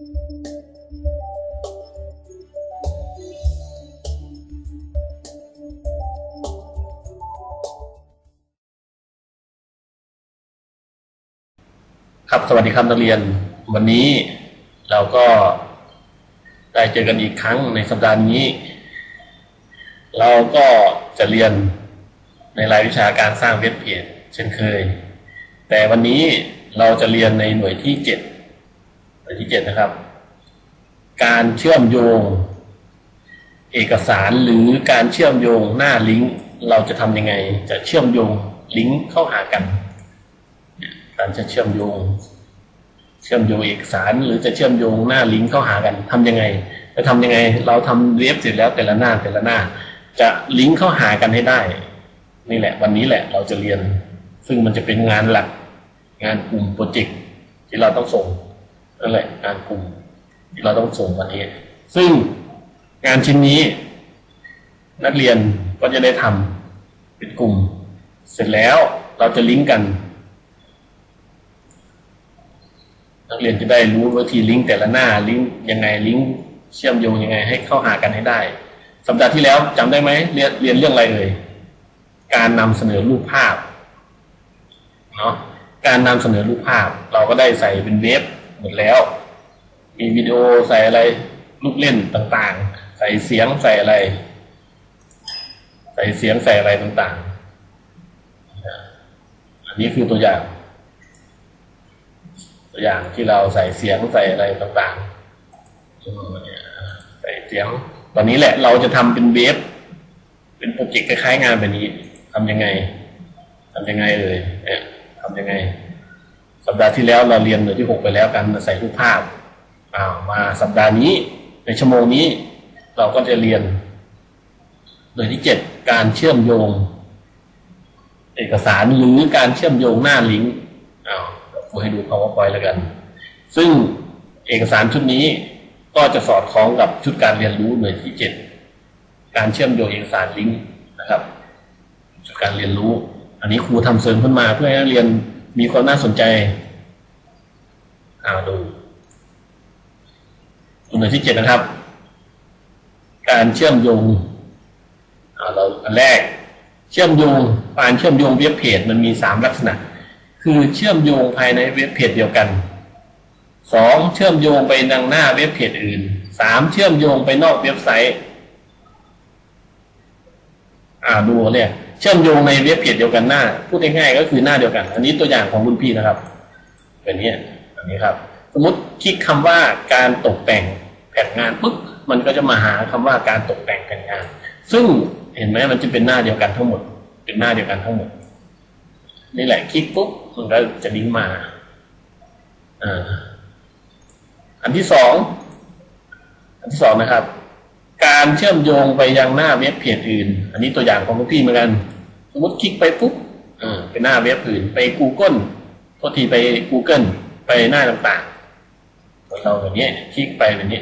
ครับสวัสดีครับนักเรียน วันนี้เราก็ได้เจอกันอีกครั้งในสัปดาห์นี้ เราก็จะเรียนในรายวิชาการสร้างเว็บเพจเช่นเคย แต่วันนี้เราจะเรียนในหน่วยที่ 7 ข้อที่เจ็ดนะครับ การเชื่อมโยง เอกสารหรือการเชื่อมโยงหน้าลิงก์เราจะทำยังไง จะเชื่อมโยงลิงก์เข้าหากัน การจะเชื่อมโยง เชื่อมโยงเอกสาร หรือจะเชื่อมโยงหน้าลิงก์เข้าหากันทำยังไงจะทำยังไง เราทำเว็บเสร็จแล้วแต่ละหน้าแต่ละหน้า จะลิงก์เข้าหากันให้ได้ นี่แหละ วันนี้แหละเราจะเรียน ซึ่งมันจะเป็นงานหลัก งานกลุ่มโปรเจกต์ที่เราต้องส่ง นั่นแหละงานกลุ่มที่เราต้องส่งวันนี้ ซึ่งงานชิ้นนี้ นักเรียนก็จะได้ทำเป็นกลุ่ม เสร็จแล้วเราจะลิงก์กัน นักเรียนจะได้รู้วิธีลิงก์แต่ละหน้าลิงก์ยังไงลิงก์เชื่อมโยงยังไงให้เข้าหากันให้ได้ สัปดาห์ที่แล้วจำได้ไหมเรียนเรียนเรื่องอะไรเอ่ยการนำเสนอรูปภาพเนาะการนำเสนอรูปภาพ เราก็ได้ใส่เป็นเว็บ หมดแล้ว มีวิดีโอใส่อะไรลูกเล่นต่างๆ ใส่เสียงใส่อะไร ใส่เสียงใส่อะไรต่างๆ อันนี้คือตัวอย่าง ตัวอย่างที่เราใส่เสียงใส่อะไรต่างๆใส่เสียง ตอนนี้แหละเราจะทำเป็นเว็บเป็นโปรเจกต์คล้ายๆงานแบบนี้ทำยังไงทำยังไงเอ่ยเนี่ยทำยังไง สัปดาห์ที่แล้วเราเรียนหน่วยที่หกไปแล้วกันใส่รูปภาพอ้ามาสัปดาห์นี้ในชั่วโมงนี้ เราก็จะเรียนหน่วยที่เจ็ดการเชื่อมโยง เอกสารหรือการเชื่อมโยงหน้าลิงก์อ้าวกูให้ดู powerpoint แล้วกัน ซึ่งเอกสารชุดนี้ก็จะสอดคล้องกับชุดการเรียนรู้หน่วยที่เจ็ดการเชื่อมโยงเอกสารลิงก์นะครับ ชุดการเรียนรู้ อันนี้ครูทำเสริมขึ้นมาเพื่อให้นักเรียน มีความน่าสนใจอ่าดูดูหน่วยที่เจ็ดนะครับ การเชื่อมโยงอ่าเราอันแรก เชื่อมโยงการเชื่อมโยงเว็บเพจมันมีสามลักษณะ คือเชื่อมโยงภายในเว็บเพจเดียวกันสองเชื่อมโยงไปดังหน้าเว็บเพจอื่นสามเชื่อมโยงไปนอกเว็บไซต์ อ่าดูเนี่ย เชื่อมโยงในเว็บเพจเดียวกันหน้า พูดง่ายๆก็คือหน้าเดียวกัน อันนี้ตัวอย่างของรุ่นพี่นะครับเป็นนี้อันนี้ครับ สมมติคลิกคำว่าการตกแต่งแผนงานปุ๊บมันก็จะมาหาคำว่าการตกแต่งแผนงาน ซึ่งเห็นไหมมันจะเป็นหน้าเดียวกันทั้งหมด เป็นหน้าเดียวกันทั้งหมดนี่แหละคลิกปุ๊บมันก็จะลิงก์มาอ่าอันที่สองอันที่สองนะครับ การเชื่อมโยงไปยังหน้าเว็บเพจอื่น อันนี้ตัวอย่างของพวกพี่เหมือนกัน สมมติคลิกไปปุ๊บอ่าเป็นหน้าเว็บอื่น ไป Google โทษทีไป Google ไปหน้าต่างๆเราแบบนี้คลิกไปแบบนี้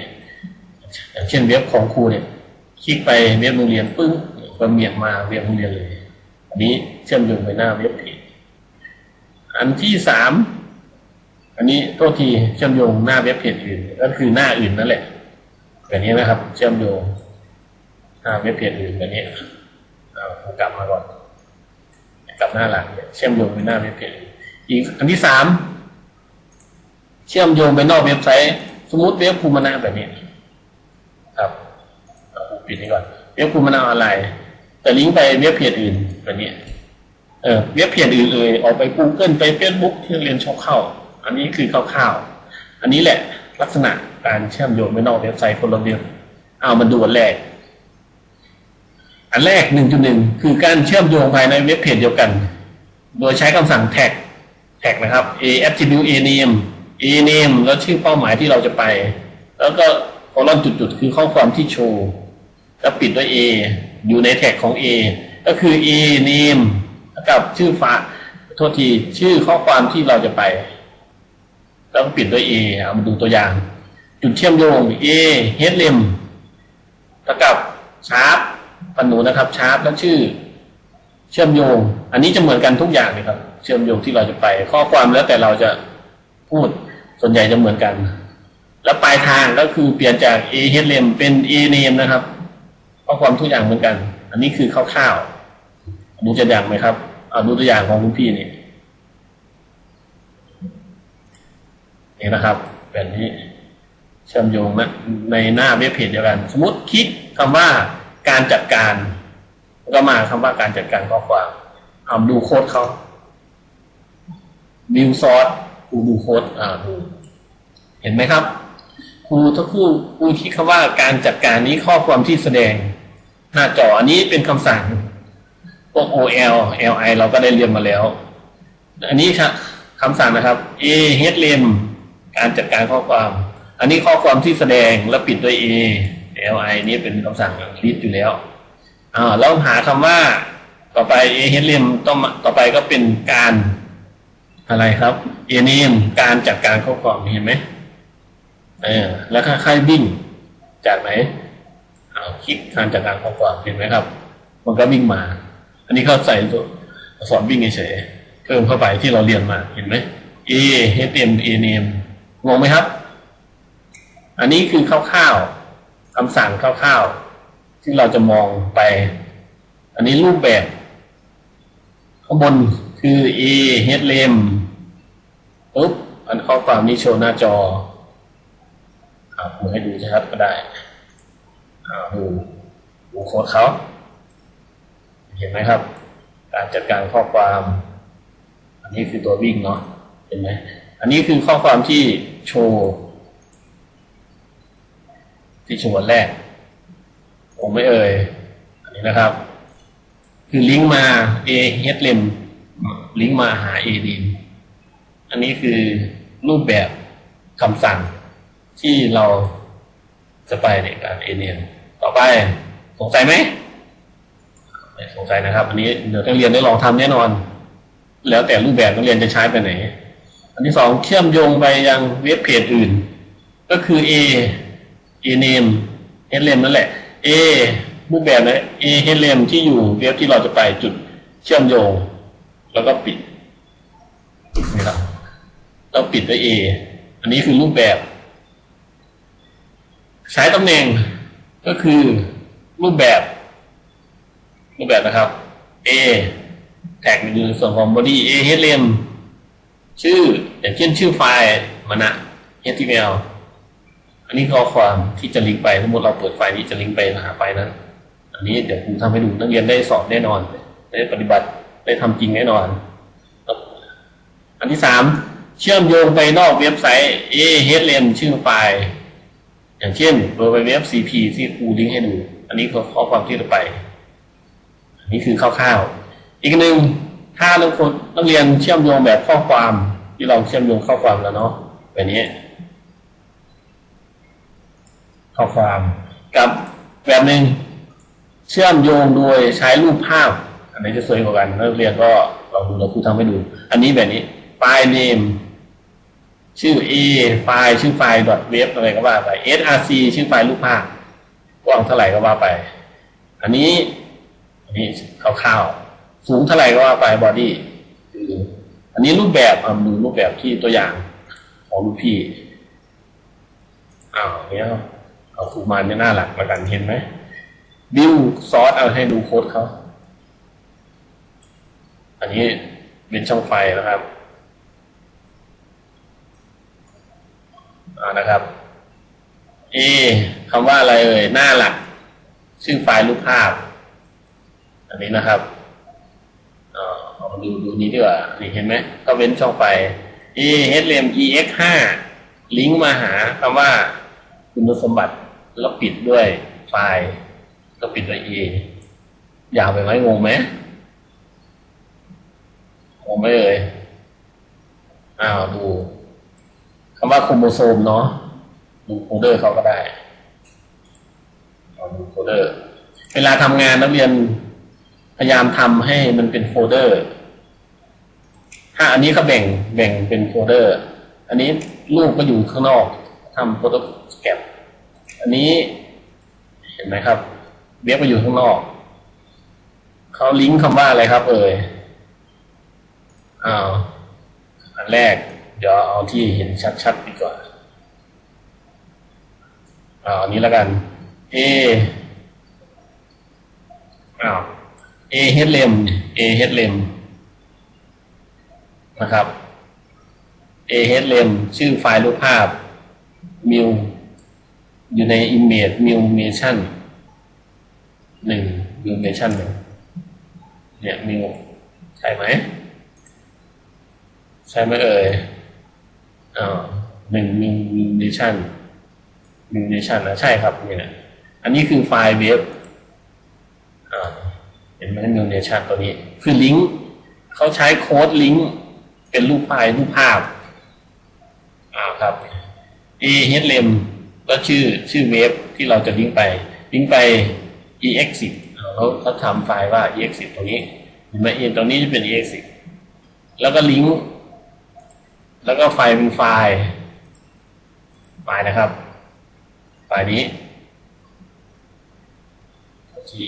อย่างเช่นเว็บของครูเนี่ยคลิกไปเว็บโรงเรียนปึ้งก็เมียนมาเว็บโรงเรียนเลย อันนี้เชื่อมโยงไปหน้าเว็บเพจอันที่สามอันนี้โทษทีเชื่อมโยงหน้าเว็บเพจอื่น ก็คือหน้าอื่นนั่นแหละ แบบนี้นะครับ เชื่อมโยงหน้าเว็บเพจอื่นแบบนี้เอาผมกลับมาก่อนกลับหน้าหลังเชื่อมโยงไปหน้าเว็บเพจอื่นอีกอันที่สามเชื่อมโยงไปนอกเว็บไซต์ สมมติเว็บภูมินาแบบนี้ ครับปิดนี้ก่อนเว็บภูมินาออนไลน์แต่ลิงก์ไปเว็บเพจอื่นแบบนี้เออเว็บเพจอื่นเลยออกไป Google ไป Facebook ที่เรียนชอบเข้า อันนี้คือคร่าวๆอันนี้แหละ ลักษณะการเชื่อมโยงไปนอกเว็บไซต์คนละเว็บเอามาดูอันแรก อันแรก 1.1 คือการเชื่อมโยงภายในเว็บเพจเดียวกัน โดยใช้คำสั่ง tag tag นะครับ a attribute a name a name แล้วชื่อเป้าหมายที่เราจะไป แล้วก็คอลัมน์จุดๆ คือข้อความที่โชว์แล้วปิดด้วย a อยู่ในแท็กของ a ก็คือ a name กับชื่อฝาโทษทีชื่อข้อความที่เราจะไป แล้วก็ปิดด้วย a เอามาดูตัวอย่าง จุดเชื่อมโยง a headlim เท่ากับชาร์ปปันหนูนะครับชาร์ปแล้วชื่อ เชื่อมโยง อันนี้จะเหมือนกันทุกอย่างเลยครับ เชื่อมโยงที่เราจะไป ข้อความแล้วแต่เราจะพูดส่วนใหญ่จะเหมือนกัน แล้วปลายทางก็คือเปลี่ยนจาก a h l m เป็น a name นะครับ ข้อความทุกอย่างเหมือนกัน อันนี้คือคร่าวๆดูตัวอย่างไหมครับเอาดูตัวอย่างของคุณพี่นี่ นี่นะครับแบบนี้เชื่อมโยงนะในหน้าเว็บเพจเดียวกัน สมมติคลิกคำว่าการจัดการก็มาคำว่าการจัดการข้อความเอาดูโค้ดเขาวิวซอสครูดูโค้ดอ่าดูเห็นไหมครับครูถ้าครูครูคิดคำว่าการจัดการนี้ข้อความที่แสดง หน้าจออันนี้เป็นคำสั่งพวก OL LI เราก็ได้เรียนมาแล้ว อันนี้ครับคำสั่งนะครับ A h l m การจัดการข้อความ อันนี้ข้อความที่แสดงแล้วปิดด้วย A LI นี้เป็นคำสั่งลิสต์อยู่แล้วอ่าแล้วหาคำว่าต่อไป A h l m ต้องมต่อไปก็เป็นการอะไรครับเอเนมการจัดการข้อความเห็นไหมเออแล้วค่าค่ายวิ่งจากไหนเอาคลิกการจัดการข้อความเห็นไหมครับ มันก็วิ่งมา อันนี้เขาใส่ตัวสอักษรวิ่งเฉยเพิ่มเข้าไปที่เราเรียนมาเห็นไหม A H M A n m งงไหมครับ อันนี้คือคร่าวๆคำสั่งคร่าวๆที่เราจะมองไป อันนี้รูปแบบ ข้างบนคือ A H l m ปุ๊บอันข้อความนี้โชว์หน้าจอครับผมให้ดูชัดก็ได้อ่าดูดูโค้ดเขา เห็นไหมครับ การจัดการข้อความ อันนี้คือตัววิ่งเนาะเห็นไหม อันนี้คือข้อความที่โชว์ที่โชว์วันแรก ผมไม่เอ่ย อันนี้นะครับ คือลิงก์มา A H l m ลิงก์มาหา A d อันนี้คือรูปแบบคำสั่งที่เราจะไปในการเอเนียนต่อไปสงสัยไหมสงสัยนะครับ อันนี้เดี๋ยวนักเรียนได้ลองทำแน่นอน แล้วแต่รูปแบบนักเรียนจะใช้ไปไหน อันที่สองเชื่อมโยงไปยังเว็บเพจอื่น ก็คือ A A name H l m นั่นแหละ A รูปแบบนะ A H l m ที่อยู่เว็บที่เราจะไปจุดเชื่อมโยง แล้วก็ปิดนี่ครับเราปิดด้วย A อันนี้คือรูปแบบ ใช้ตำแหน่งก็คือรูปแบบ รูปแบบนะครับ A แท็กอยู่ในส่วนของ body A HTML ชื่ออย่างเช่นชื่อไฟล์มานะ HTML อันนี้ข้อความที่จะลิงก์ไปสมมติเราเปิดไฟล์นี้จะลิงก์ไปหาไฟล์นั้น อันนี้เดี๋ยวครูทำให้ดูนักเรียนได้สอบแน่นอน ได้ปฏิบัติได้ทำจริงแน่นอน อันที่สามเชื่อมโยงไปนอกเว็บไซต์ A H l m ชื่อไฟล์ อย่างเช่นโดยไปเว็บ CP ที่ครูลิงก์ให้ดู อันนี้คือข้อความที่จะไป อันนี้คือคร่าวๆอีกหนึ่ง ถ้านักคนนักเรียนเชื่อมโยงแบบข้อความที่เราเชื่อมโยงข้อความแล้วเนาะแบบนี้ ข้อความกับแบบหนึ่งเชื่อมโยงโดยใช้รูปภาพ อันไหนจะสวยกว่ากันนักเรียนก็ลองดูแล้วครูทำให้ดู อันนี้แบบนี้ไฟล์ name ชื่อ a ไฟล์ชื่อไฟล์ .web อะไรก็ว่าไป src ชื่อไฟล์รูปภาพกว้างเท่าไหร่ก็ว่าไป อันนี้ อันนี้คร่าวๆ สูงเท่าไหร่ก็ว่าไป body คืออันนี้รูปแบบเอาดูรูปแบบที่ตัวอย่างของรูปพี่อ้าวเนี้ยเอาครูมาในหน้าหลักแล้วกันเห็นไหมบิวซอสเอาให้ดูโค้ดเขาอันนี้เป็นช่องไฟนะครับอ่านะครับ A คำว่าอะไรเอ่ยหน้าหลัก ชื่อไฟล์รูปภาพ อันนี้นะครับอ่าเอามา ดูดูนี้ดีกว่า นี่เห็นไหม ก็เว้นช่องไฟ A H L M E X 5ลิงก์มาหาคำว่าคุณสมบัติ แล้วปิดด้วยไฟล์แล้วปิดด้วย A ยาวไปไหมงงไหมงงไหมเอ่ยอ้าวดูคำว่าโครโมโซมเนาะดูโฟเดอร์เขาก็ได้เอาดูโฟเดอร์ เวลาทำงานนักเรียนพยายามทำให้มันเป็นโฟลเดอร์ ถ้าอันนี้เขาแบ่งแบ่งเป็นโฟลเดอร์ อันนี้รูปก็อยู่ข้างนอกทำโฟโต้แกรอันนี้เห็นไหมครับเว็บก็อยู่ข้างนอกเขาลิงก์คำว่าอะไรครับ เอ่ยอ้าวอันแรก เดี๋ยวเอาที่เห็นชัดๆดีกว่าอ่าอันนี้แล้วกัน A อ้าว A เฮดเลม A เฮดเลม นะครับ A เฮดเลมชื่อไฟล์รูปภาพ มิวอยู่ใน image mutation หนึ่ง mutation หนึ่งเนี่ยมิวใช่ไหม ใช่ไหมเอ่ยอ่าหนึ่ง mutation mutation นะใช่ครับนี่แหละอันนี้คือไฟล์เว็บอ่าเห็นไหม mutation ตัวนี้ คือลิงก์เขาใช้โค้ดลิงก์ เป็นรูปไฟล์รูปภาพอ่าครับ a h l m ก็ชื่อชื่อเว็บที่เราจะลิงก์ไป ลิงก์ไป ex10 เขาเขาทำไฟล์ว่า ex10 ตรงนี้เห็นไหมเอ็นตรงนี้จะเป็น ex10 แล้วก็ลิงก์แล้วก็ไฟล์เป็นไฟล์ ไฟล์นะครับ ไฟล์นี้ที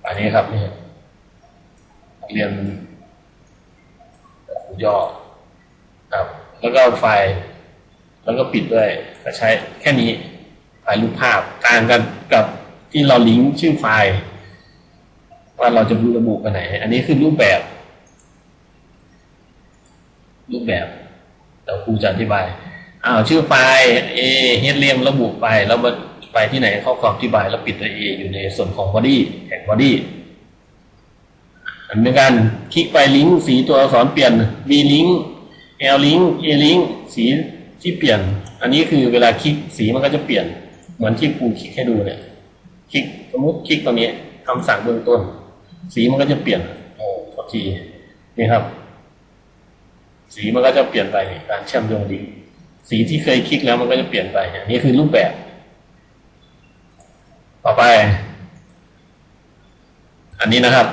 ไฟล์นี้ครับนี่เรียน ย่อครับ แล้วก็ไฟล์แล้วก็ปิดด้วยก็ใช้แค่นี้ไฟล์รูปภาพต่างกันกับที่เราลิงก์ชื่อไฟล์ว่าเราจะระบุไปไหน อันนี้คือรูปแบบ รูปแบบเดี๋ยวครูจะอธิบายอ้าวชื่อไฟล์ A เฮดเลียมระบุไปแล้วไปที่ไหนข้อความอธิบายแล้วปิดด้วย A อยู่ในส่วนของ body แท็ก body อัน เป็นการคลิกไปลิงก์สีตัวอักษรเปลี่ยน B ลิงก์ L ลิงก์ A ลิงก์สีที่เปลี่ยน อันนี้คือเวลาคลิกสีมันก็จะเปลี่ยน เหมือนที่ครูคลิกให้ดูเนี่ย คลิกสมมติคลิกตรงนี้คำสั่งเบื้องต้น สีมันก็จะเปลี่ยนโอ้พอทีนี่ครับ สีมันก็จะเปลี่ยนไปการเชื่อมโยงลิงก์สีที่เคยคลิกแล้วมันก็จะเปลี่ยนไปอันนี้คือรูปแบบ ต่อไป อันนี้นะครับ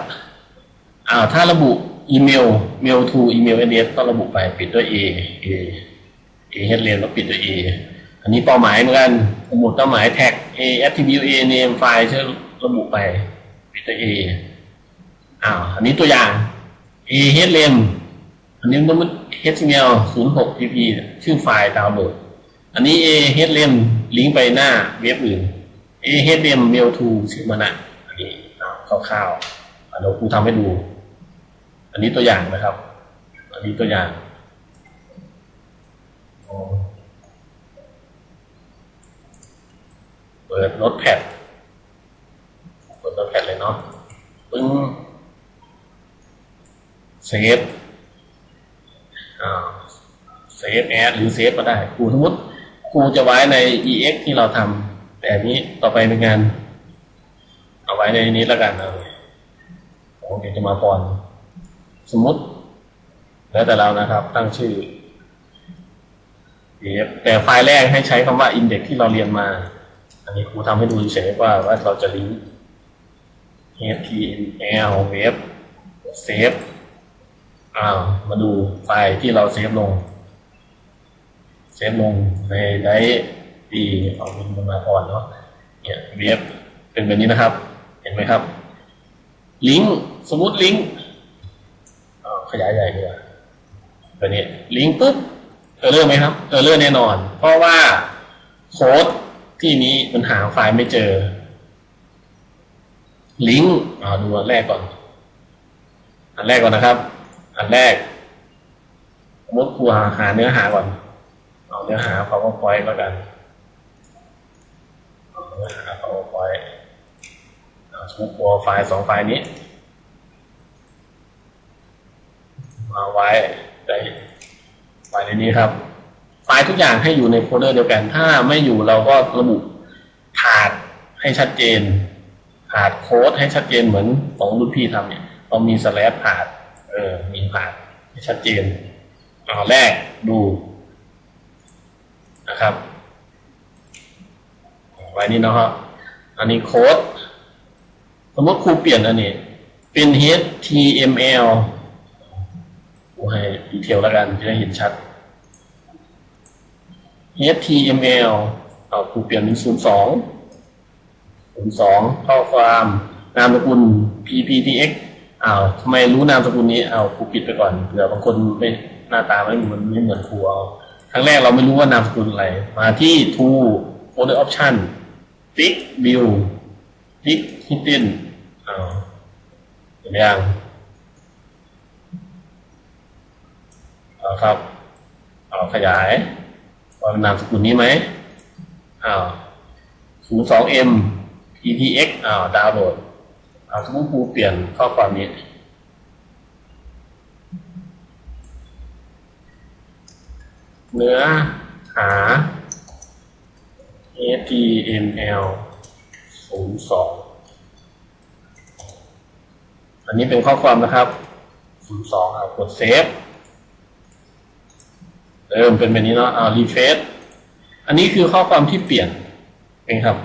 อ้าวถ้าระบุอีเมล mail to email address ต้องระบุไปปิดด้วย a a a เฮดเลนแล้วปิดด้วย a อันนี้เป้าหมายเหมือนกันสมมุติเป้าหมายแท็ก a attribute a name file ใช้ระบุไปปิดด้วย a อ้าวอันนี้ตัวอย่าง a เฮดเลนอันนี้มัน html 06 pp ชื่อไฟล์ดาวน์โหลด อันนี้ a เฮดเลนลิงก์ไปหน้าเว็บอื่น a เฮดเลน mail to ชื่อมันนะอันนี้คร่าวๆเดี๋ยวครูทำให้ดู อันนี้ตัวอย่างนะครับ อันนี้ตัวอย่างเปิดโน้ตแพดเปิดโน้ตแพดเลยเนาะปึ้งเซฟอ่าเซฟแอดหรือเซฟก็ได้ครูสมมติครูจะไว้ใน ex ที่เราทำแต่นี้ต่อไปเป็นงาน เอาไว้ในนี้แล้วกันเอาผมจะมาปอน สมมติแล้วแต่เรานะครับ ตั้งชื่อ df แต่ไฟล์แรกให้ใช้คำว่า index ที่เราเรียนมา อันนี้ครูทำให้ดูเฉยๆว่าว่าเราจะลิงก์ html web save อ้าวมาดูไฟล์ที่เราเซฟลง เซฟลงในไดดีของคุณมาพรเนาะเนี่ยเว็บเป็นแบบนี้นะครับ เห็นไหมครับ ลิงก์สมมติลิงก์ ยายใหญ่ดีกว่าแบบนี้ลิงก์ปุ๊บเออร์เลอร์ไหมครับเออร์เลอร์แน่นอน เพราะว่าโค้ดที่นี้มันหาไฟล์ไม่เจอ ลิงก์อาดูอันแรกก่อน อันแรกก่อนนะครับ อันแรกสมมติครูหาหาเนื้อหาก่อน เอาเนื้อหา powerpoint แล้วกันเอาเนื้อหา powerpoint เอาสมมติครูเอาไฟล์สองไฟล์นี้ มาไว้ในไฟล์ในนี้ครับ ไฟล์ทุกอย่างให้อยู่ในโฟลเดอร์เดียวกัน ถ้าไม่อยู่เราก็ระบุผาดให้ชัดเจนผาดโค้ดให้ชัดเจนเหมือนของรุ่นพี่ทำเนี่ยเรามีสแลชผาดเออมีผาดให้ชัดเจนเอาแรกดูนะครับไว้นี่นะครับอันนี้โค้ด สมมติครูเปลี่ยนอันนี้ เป็น html กูให้ดีเทลแล้วกันจะได้เห็นชัด html เอาคูเปลี่ยนเป็นศูนย์สองศูนย์สองข้อความนามสกุล pptx อ้าวทำไมรู้นามสกุลนี้เอาครูปิดไปก่อนเผื่อบางคนไม่หน้าตาไม่เหมือนไม่เหมือนครูเอาครั้งแรกเราไม่รู้ว่านามสกุลอะไร มาที่ to folder option tick view tick hidden อ้าวเห็นยัง เอาครับเอาขยายเอานามสกุลนี้ไหมอ้าว 02m ptx อ้าวดาวน์โหลดอ้าวสมมติครูเปลี่ยนข้อความนี้เนื้อหา html 02 อันนี้เป็นข้อความนะครับ 02เอากดเซฟ เริ่มเป็นแบบนี้เนาะเอารีเฟซอันนี้คือข้อความที่เปลี่ยนเองครับ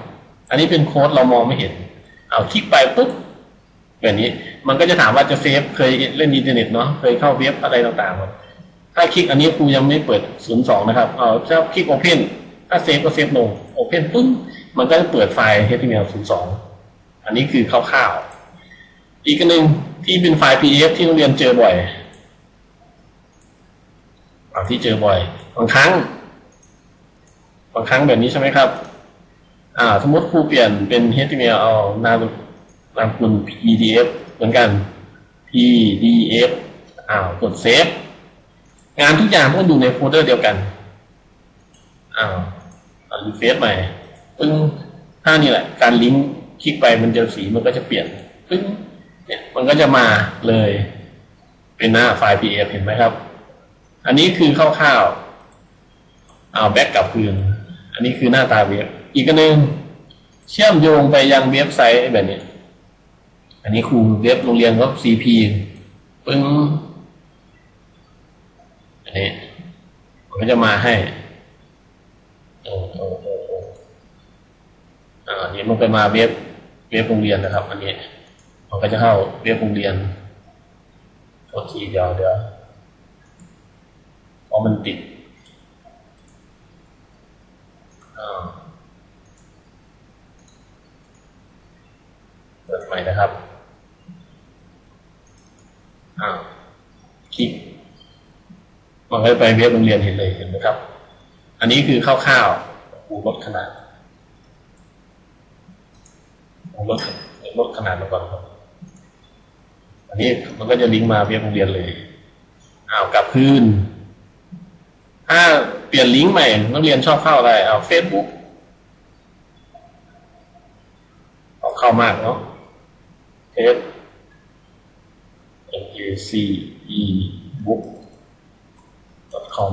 อันนี้เป็นโค้ดเรามองไม่เห็น เอาคลิกไปปุ๊บแบบนี้มันก็จะถามว่าจะเซฟเคยเล่นอินเทอร์เน็ตเนาะเคยเข้าเว็บอะไรต่างๆหมดถ้าคลิกอันนี้ครูยังไม่เปิด 02 นะครับเอาถ้าคลิก Open ถ้าเซฟก็เซฟลง Open ปุ๊บมันก็จะเปิดไฟล์ HTML 02 อันนี้คือคร่าวๆอีกอันหนึ่งที่เป็นไฟล์ PDF ที่โรงเรียนเจอบ่อย ที่เจอบ่อย บางครั้ง บางครั้งแบบนี้ใช่ไหมครับ อ่า สมมติครูเปลี่ยนเป็น HTML เอานามนามคุณ PDF เหมือนกัน PDF อ่ากดเซฟงานทุกอย่างต้องอยู่ในโฟลเดอร์เดียวกันอ้าวอ่ารีเฟซใหม่ปึ้งถ้านี่แหละ การลิงก์คลิกไปมันจะสีมันก็จะเปลี่ยนปึ้งเนี่ยมันก็จะมาเลย เป็นหน้าไฟล์ PDF เห็นไหมครับ อันนี้คือคร่าวๆเอาแบ็กกลับคืน อันนี้คือหน้าตาเว็บ อีกอันหนึ่งเชื่อมโยงไปยังเว็บไซต์แบบนี้ อันนี้ครูเว็บโรงเรียนก็ CP ปึ้งอันนี้มันก็จะมาให้โอ้โอ้โอ้โอ้อ่าอันนี้มันไปมาเว็บเว็บโรงเรียนนะครับ อันนี้มันก็จะเข้าเว็บโรงเรียนโทษทีเดี๋ยวเดี๋ยว มันติดอ่าเปิดใหม่นะครับอ่าคลิกมันก็ไปเว็บโรงเรียนเห็นเลยเห็นไหมครับ อันนี้คือคร่าวๆปูลดขนาดปูลดลดขนาดลงก่อนครับอันนี้มันก็จะลิงก์มาเว็บโรงเรียนเลยอ้าวกลับคืนถ้าเปลี่ ยนลิงก์ใหม่ นักเรียนชอบเข้าอะไรเอาเฟซบุ๊กเอาเข้ามากเนาะเฟซ A C E book com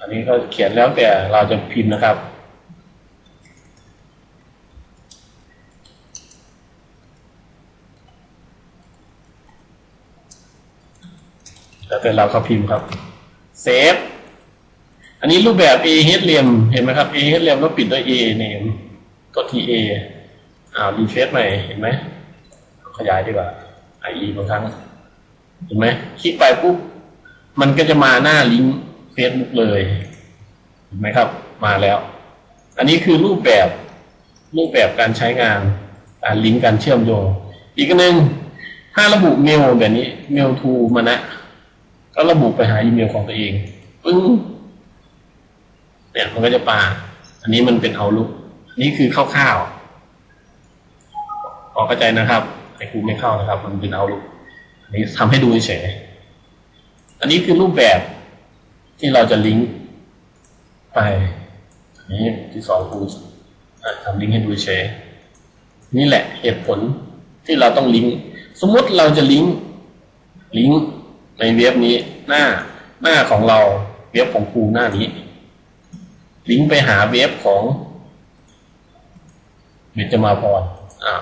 อันนี้ก็เขียนแล้วแต่เราจะพิมพ์นะครับ แล้วแต่เราเขาพิมพ์ครับ เซฟ อันนี้รูปแบบ A h เหลี่ยมเห็นไหมครับ A h เหลี่ยมก็ปิดด้วย A เนมกดที่ A อ้ารีเฟซใหม่เห็นไหมขยายดีกว่า IE บางครั้ง เห็นไหมคลิกไปปุ๊บมันก็จะมาหน้าลิงก์ Facebook เลยเห็นไหมครับ มาแล้ว อันนี้คือรูปแบบรูปแบบการใช้งานการลิงก์การเชื่อมโยง อีกนหนึ่งถ้าระบุเมลแบบนี้เมลทูมานะ ก็ระบุไปหาอีเมลของตัวเองปึ้ง เนี่ยมันก็จะปลา อันนี้มันเป็นเอาลุกนี่คือคร่าวๆพอเข้าใจนะครับไอ้ครูไม่เข้านะครับ มันเป็นเอาลุกอันนี้ทำให้ดูเฉยอันนี้คือรูปแบบที่เราจะลิงก์ไปอันนี้ที่สองครูทำลิงก์ให้ดูเฉยนี่แหละเหตุผลที่เราต้องลิงก์สมมติเราจะลิงก์ลิงก์ในเว็บนี้หน้าหน้าของเราเว็บของครูหน้านี้ ลิงก์ไปหาเว็บของเบญจมาพรอ่า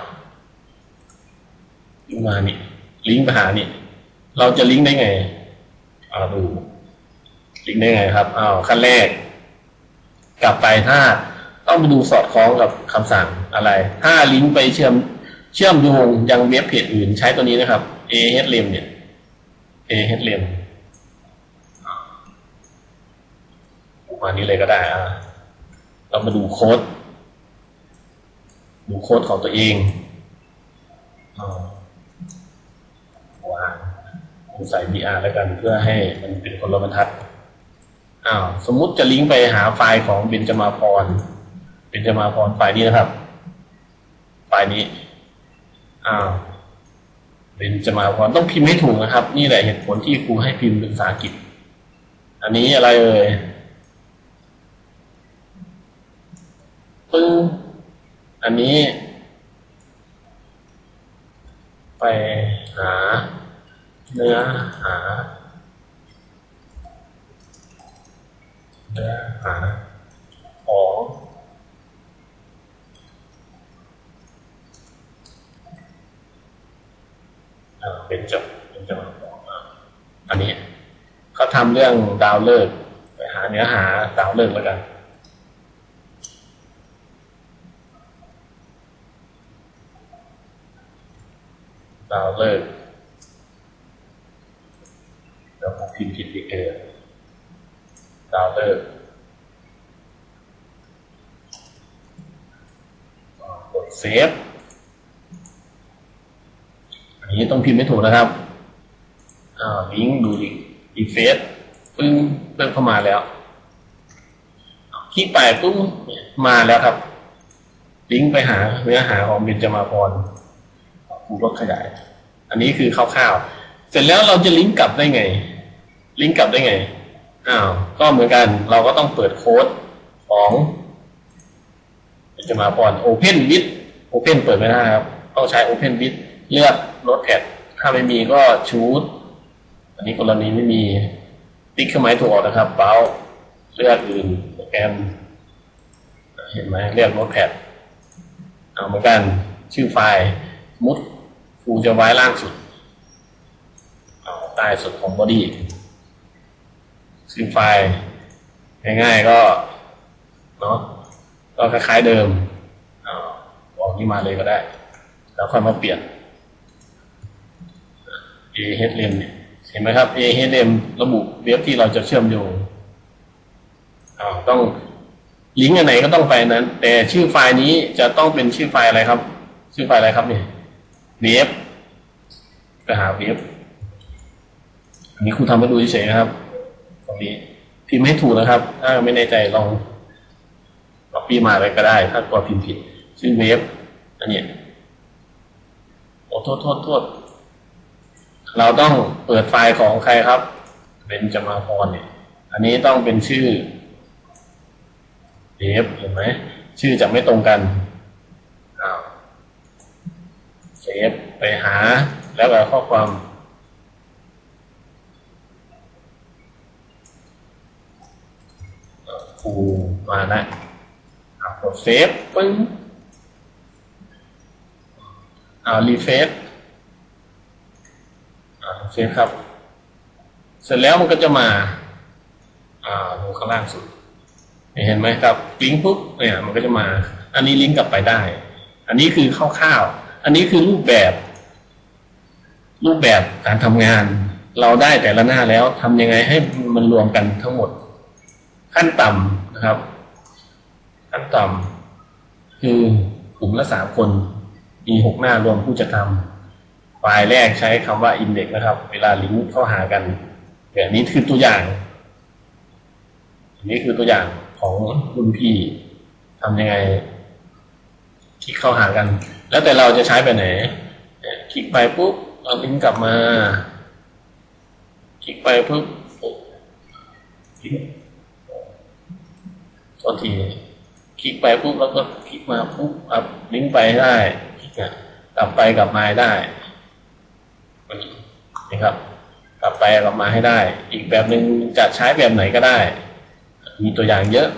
ลิงก์มานี่ ลิงก์ไปหานี่ เราจะลิงก์ได้ไงอ่าดู ลิงก์ได้ไงครับอ้าวขั้นแรก กลับไปถ้าต้องไปดูสอดคล้องกับคำสั่งอะไร ถ้าลิงก์ไปเชื่อมเชื่อมโยงยังเว็บเพจอื่นใช้ตัวนี้นะครับ a h l e m เนี่ย a h l e m ประ มาณนี้เลยก็ได้อ่าเรามาดูโค้ด ดูโค้ดของตัวเองอ่าวางผมใส่ BR แล้วกันเพื่อให้มันเป็นคนละบรรทัดอ้าวสมมุติจะลิงก์ไปหาไฟล์ของเบนจมาพรเป็นจมาพรไฟล์นี้นะครับ ไฟล์นี้อ้าวเป็นจมาพรต้องพิมพ์ให้ถูกนะครับ นี่แหละเหตุผลที่ครูให้พิมพ์เป็นภาษาอังกฤษ อันนี้อะไรเอ่ย ปึ้ง อันนี้ ไปหา เนื้อหา เนื้อหาของเป็นจบเป็นจบของอันนี้เขาทำเรื่องดาวเลิก ไปหาเนื้อหาดาวเลิกแล้วกัน ดาวเลิกษ์แล้วผมพิมพ์ผิดอีกเออดาวเลิกกดเซฟอันนี้ต้องพิมพ์ให้ถูกนะครับลิงก์ดูดิอีเฟสปึ้งเริ่มเข้ามาแล้วคลิกไปปุ๊บมาแล้วครับ ลิงก์ไปหาเนื้อหาของเบญจมาพร ครูก็ขยาย อันนี้คือคร่าวๆ เสร็จแล้วเราจะลิงก์กลับได้ไง ลิงก์กลับได้ไง อ้าว ก็เหมือนกัน เราก็ต้องเปิดโค้ดของเบญจมาพร Open with Open เปิดไม่ได้ครับ ต้องใช้ Open with เลือก Notepad ถ้าไม่มีก็ชูดอันนี้กรณีไม่มีติ๊กเครื่องหมายถูกออกนะครับเบราเลือกอื่นโปรแกรมเห็นไหมเรียกโน้ตแพดเอาเหมือนกันชื่อไฟล์มุด ครูจะไว้ล่างสุดเอาใต้สุดของบอดี้ชื่อไฟล์ง่ายๆก็เนาะก็คล้ายๆเดิมเอาบอกนี้มาเลยก็ได้ แล้วค่อยมาเปลี่ยน A H M เนี่ยเห็นไหมครับ A H M ระบุเว็บที่เราจะเชื่อมโยงอ้าต้องลิงก์อันไหนก็ต้องไปนั้น แต่ชื่อไฟล์นี้จะต้องเป็นชื่อไฟล์อะไรครับ ชื่อไฟล์อะไรครับเนี่ย เว็บไปหาเว็บอันนี้ครูทำให้ดูเฉยๆนะครับ ตรงนี้พิมพ์ให้ถูกนะครับ ถ้าไม่แน่ใจลองล็อปปี้มาอะไรก็ได้ ถ้ากลัวพิมพ์ผิด ชื่อเว็บอันนี้โอ้โทษโทษโทษเราต้องเปิดไฟล์ของใครครับ เป็นจมาพรเนี่ย อันนี้ต้องเป็นชื่อเดฟเห็นไหม ชื่อจะไม่ตรงกัน อ้าวเซ ฟไปหาแล้วก็ข้อความ ครูมาได้อ่ากดเซฟปึ้งเอารีเฟซอ่าเซฟครับ เสร็จแล้วมันก็จะมาอ่าดูข้างล่างสุด เห็นไหมครับลิงก์ปุ๊บเนี่ยมันก็จะมา อันนี้ลิงก์กลับไปได้ อันนี้คือคร่าวๆ อันนี้คือรูปแบบ รูปแบบการทำงาน เราได้แต่ละหน้าแล้วทำยังไงให้มันรวมกันทั้งหมด ขั้นต่ำนะครับ ขั้นต่ำคือกลุ่มละสามคน มีหกหน้ารวมผู้จะทำไฟล์แรกใช้คำว่า index นะครับ เวลาลิงก์เข้าหากันแบบนี้คือตัวอย่างอันนี้คือตัวอย่างของรุ่นพี่ทำยังไงคลิกเข้าหากัน แล้วแต่เราจะใช้ไปไหน คลิกไปปุ๊บเอาลิงก์กลับมา คลิกไปปุ๊บลิงก์โทษที คลิกไปปุ๊บแล้วก็คลิกมาปุ๊บอัพลิงก์ไปได้กลับไปกลับมาได้นี่ครับ กลับไปกลับมาให้ได้ อีกแบบหนึ่งจะใช้แบบไหนก็ได้ มีตัวอย่างเยอะ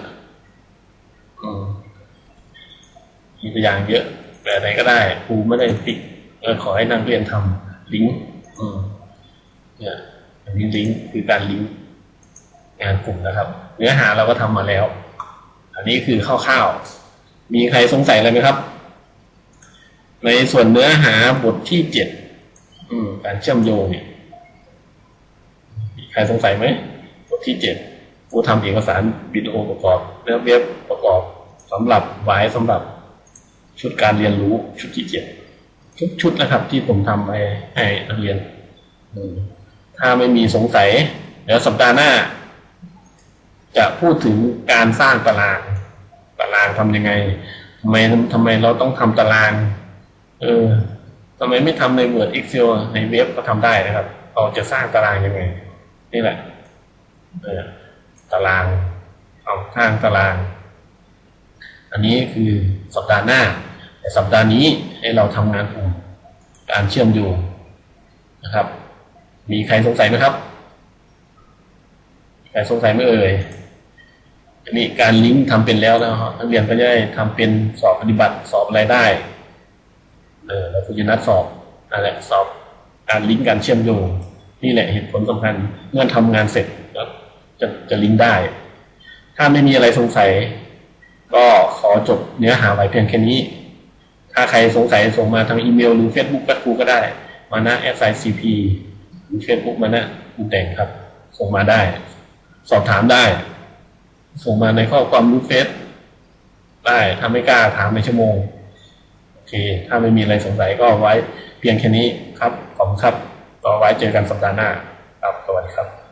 มีตัวอย่างเยอะ แบบไหนก็ได้ครูไม่ได้ฟิกเอขอให้นักเรียนทำลิงก์อืมเนี่ยอันนี้ลิงก์คือการลิงก์งานกลุ่มนะครับ เนื้อหาเราก็ทำมาแล้ว อันนี้คือคร่าวๆมีใครสงสัยอะไรไหมครับ ในส่วนเนื้อหาบทที่เจ็ดการเชื่อมโยงเนี่ยมีใครสงสัยไหมบทที่เจ็ดผู้ทำเอกสารวิดีโอประกอบและเว็บประกอบสำหรับไว้สำหรับ ชุดการเรียนรู้ชุดที่เจ็ดทุกชุดนะครับ ที่ผมทำไปให้นักเรียนถ้าไม่มีสงสัย เดี๋ยวสัปดาห์หน้า จะพูดถึงการสร้างตารางตารางทำยังไงทำไมทำไมเราต้องทำตาราง เออทำไมไม่ทำใน Word Excel ในเว็บก็ทำได้นะครับ เราจะสร้างตารางยังไง นี่แหละเออตาราง เอาสร้างตาราง อันนี้คือสัปดาห์หน้า แต่สัปดาห์นี้ให้เราทำงานกลุ่มการเชื่อมโยงนะครับ มีใครสงสัยไหมครับใครสงสัยไหมเอ่ยอันนี้การลิงก์ทำเป็นแล้วนะครับนักเรียนก็จะได้ทำเป็นสอบปฏิบัติสอบอะไรได้เออแล้วคุณจะนัดสอบนั่นแหละสอบการลิงก์การเชื่อมโยง นี่แหละเหตุผลสำคัญเมื่อทำงานเสร็จแล้วจะจะลิงก์ได้ ถ้าไม่มีอะไรสงสัย ก็ขอจบเนื้อหาไว้เพียงแค่นี้ ถ้าใครสงสัยส่งมาทางอีเมลหรือ Facebook แบครูก็ได้ มานะ s i c p หรือ Facebook มานะครูแต่งครับ ส่งมาได้ สอบถามได้ ส่งมาในข้อความรู้เฟซได้ถ้าไม่กล้าถามในชั่วโมง โอเค ถ้าไม่มีอะไรสงสัยก็ไว้เพียงแค่นี้ครับ ขอบคุณครับ ต่อไว้เจอกันสัปดาห์หน้า ครับ สวัสดีครับ